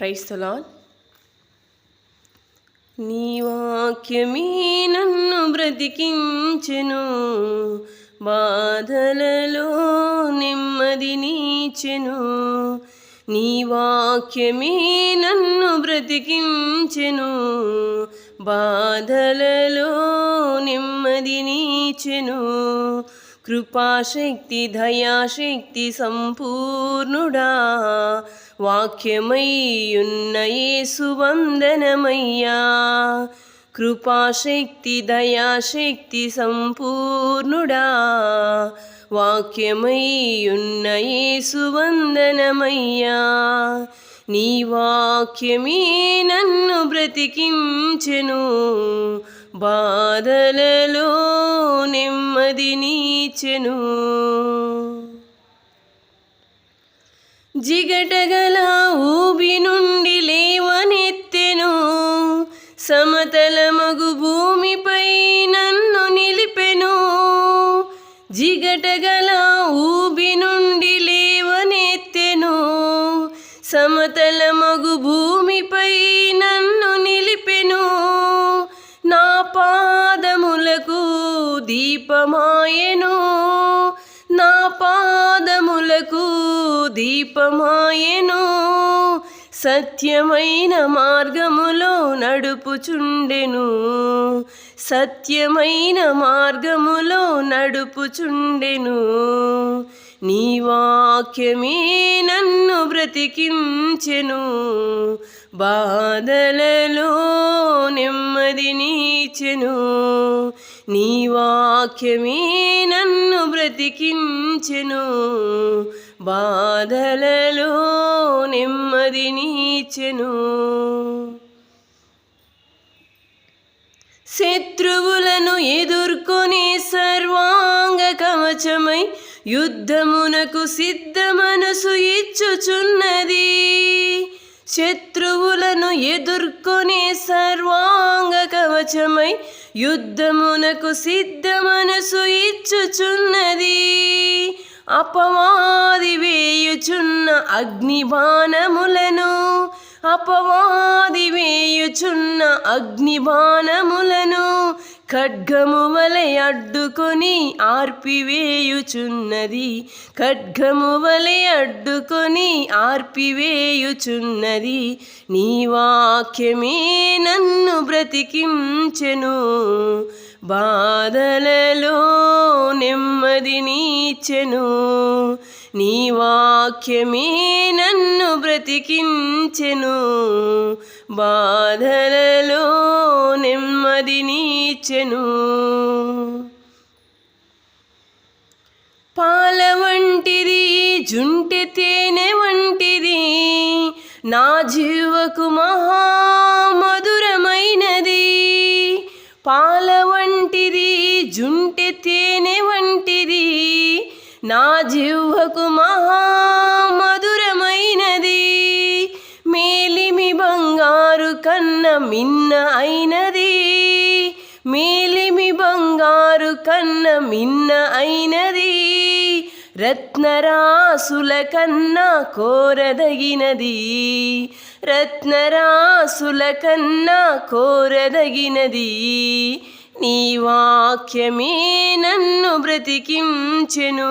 క్రైస్తలా నీ వాక్యమే నన్ను బ్రతికించెను బాధలలో నెమ్మది నీచెను. నీ వాక్యమే నన్ను బ్రతికించెను బాధలలో నెమ్మది నీచెను. కృపాశక్తి దయాశక్తి సంపూర్ణుడా. వాక్యమయ్యున్న యేసు కృపాశక్తి దయాశక్తి సంపూర్ణుడా. వాక్యమయ్యున్న యేసు నీ వాక్యమే నన్ను బ్రతికించెను. బాధలలో నెమ్మది నీచెను. జిగటగల ఊబి నుండి లేవనెత్తెను. సమతలమగు భూమిపై నన్ను నిలిపెను. జిగటగల ఊబి నుండి లేవనెత్తెను. సమతలమగు భూమిపై నన్ను నిలిపెను. పాదములకు దీపమాయెను. నా పాదములకు దీపమాయెను. సత్యమైన మార్గములో నడుపుచుండెను. సత్యమైన మార్గములో నడుపుచుండెను. నీ వాక్యమే నన్ను బ్రతికించెను. బాధలలో నెమ్మది నీచెను. నీ వాక్యమే నన్ను బ్రతికించెను. బాధలలో నెమ్మది నీచెను. శత్రువులను ఎదుర్కొనే సర్వాంగ కవచమై యుద్ధమునకు సిద్ధ మనసు ఇచ్చుచున్నది. శత్రువులను ఎదుర్కొనే సర్వాంగ కవచమై యుద్ధమునకు సిద్ధ మనసు ఇచ్చుచున్నది. అపవాది వేయుచున్న అగ్నిబాణములను అపవాది వేయుచున్న అగ్నిబాణములను ఖడ్గము వలె అడ్డుకొని ఆర్పివేయుచున్నది. ఖడ్గము వలె అడ్డుకొని ఆర్పివేయుచున్నది. నీ వాక్యమే నన్ను బ్రతికించెను. బాధలలో నెమ్మది నీచెను. నీ వాక్యమే నన్ను బ్రతికించెను. బాధలలో నెమ్మది నీచెను. పాల వంటిది జుంటి తేనె వంటిది. నా జీవకు మహా జిహ్వకు మహామధురమైనది. మేలిమి బంగారు కన్న మిన్న అయినది. మేలిమి బంగారు కన్న మిన్న అయినది. రత్నరాసుల కన్నా కోరదగినది. రత్నరాసుల కన్నా కోరదగినది. నీ వాక్యమే నన్ను బ్రతికించెను.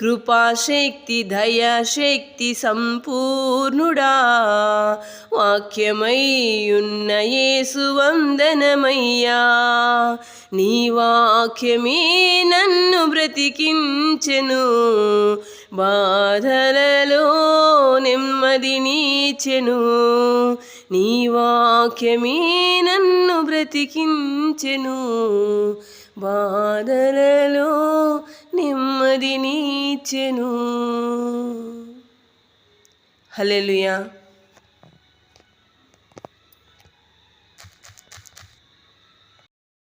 కృపాశక్తి దయాశక్తి సంపూర్ణుడా. వాక్యమయ్యున్న ఉన్న యేసు వందనమయ్యా. నీ వాక్యమే నన్ను బ్రతికించెను. బాధలలో నెమ్మదినీచెను నీ వాక్యమే నన్ను బ్రతికించెను. బాధలలో నెమ్మది నీచెను. హల్లెలూయా.